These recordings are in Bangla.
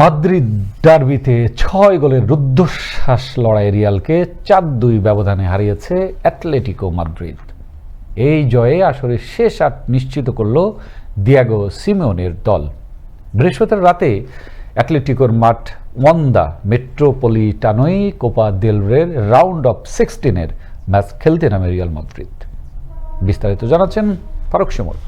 মাদ্রিদ ডার্বিতে ছয় গোলের রুদ্ধশ্বাস লড়াই রিয়ালকে চার দুই ব্যবধানে হারিয়েছে অ্যাটলেটিকো মাদ্রিদ। এই জয়ে আসরে শেষ আট নিশ্চিত করল দিয়াগো সিমেওনের দল। বৃহস্পতিবার রাতে অ্যাটলেটিকোর মাঠ ওয়ান্দা মেট্রোপলিটানোই কোপা দেলরের রাউন্ড অফ সিক্সটিনের ম্যাচ খেলতে নামে রিয়াল মাদ্রিদ। বিস্তারিত জানাচ্ছেন ফারুক শিমুল।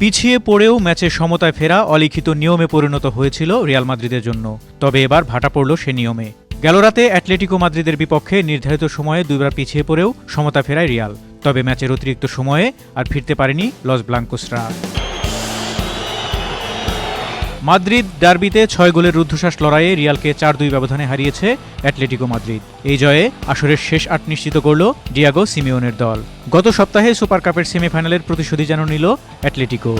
পিছিয়ে পড়েও ম্যাচে সমতায় ফেরা অলিখিত নিয়মে পরিণত হয়েছিল রিয়াল মাদ্রিদের জন্য। তবে এবার ভাটা পড়ল সে নিয়মে। গেল রাতে অ্যাটলেটিকো মাদ্রিদের বিপক্ষে নির্ধারিত সময়ে দুইবার পিছিয়ে পড়েও সমতা ফেরায় রিয়াল। তবে ম্যাচের অতিরিক্ত সময়ে আর ফিরতে পারেনি লস ব্লাঙ্কোসরা। মাদ্রিদ ডার্বিতে ছয় গোলের রুদ্ধশ্বাস লড়াইয়ে রিয়ালকে চার দুই ব্যবধানে হারিয়েছে অ্যাটলেটিকো মাদ্রিদ। এই জয়ে আসরের শেষ আট নিশ্চিত করল ডিয়াগো সিমিওনের দল। গত সপ্তাহে সুপার কাপের সেমিফাইনালের প্রতিশোধী যেন নিল অ্যাটলেটিকো।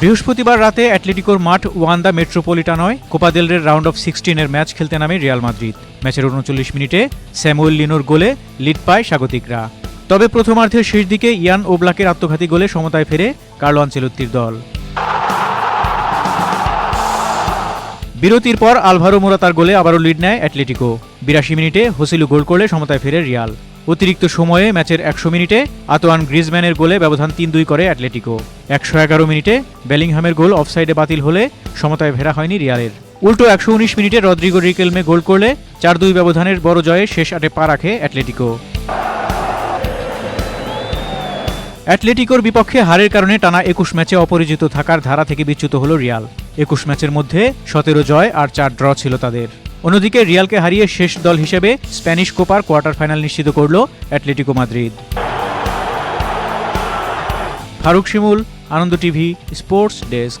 বৃহস্পতিবার রাতে অ্যাটলেটিকোর মাঠ ওয়ান্দা মেট্রোপলিটানয় কোপাদেলের রাউন্ড অফ সিক্সটিনের ম্যাচ খেলতে নামে রিয়াল মাদ্রিদ। ম্যাচের উনচল্লিশ মিনিটে স্যামুয়েল লিনোর গোলে লিড পায় স্বাগতিকরা। তবে প্রথমার্ধের শেষ দিকে ইয়ান ওবলাকের আত্মঘাতী গোলে সমতায় ফেরে কার্লো আঞ্চেলত্তির দল। বিরতির পর আলভারো মোরাতার গোলে আবারও লিড নেয় অ্যাটলেটিকো। বিরাশি মিনিটে হোসিলু গোল করলে সমতায় ফেরে রিয়াল। অতিরিক্ত সময়ে ম্যাচের একশো মিনিটে আতোয়ান গ্রিজম্যানের গোলে ব্যবধান তিন দুই করে অ্যাটলেটিকো। একশো এগারো মিনিটে বেলিংহামের গোল অফসাইডে বাতিল হলে সমতায় ফেরা হয়নি রিয়ালের। উল্টো একশো উনিশ মিনিটে রদ্রিগো রিকেলমে গোল করলে চার দুই ব্যবধানের বড় জয়ে শেষ আটে পা রাখে অ্যাটলেটিকো। অ্যাটলেটিকোর বিপক্ষে হারের কারণে টানা একুশ ম্যাচে অপরিচিত থাকার ধারা থেকে বিচ্যুত হল রিয়াল। একুশ ম্যাচের মধ্যে সতেরো জয় আর চার ড্র ছিল তাদের। অন্যদিকে রিয়ালকে হারিয়ে শেষ দল হিসেবে স্প্যানিশ কোপার কোয়ার্টার ফাইনাল নিশ্চিত করল Atletico Madrid. Faruk Shimul, Ananda TV, sports desk.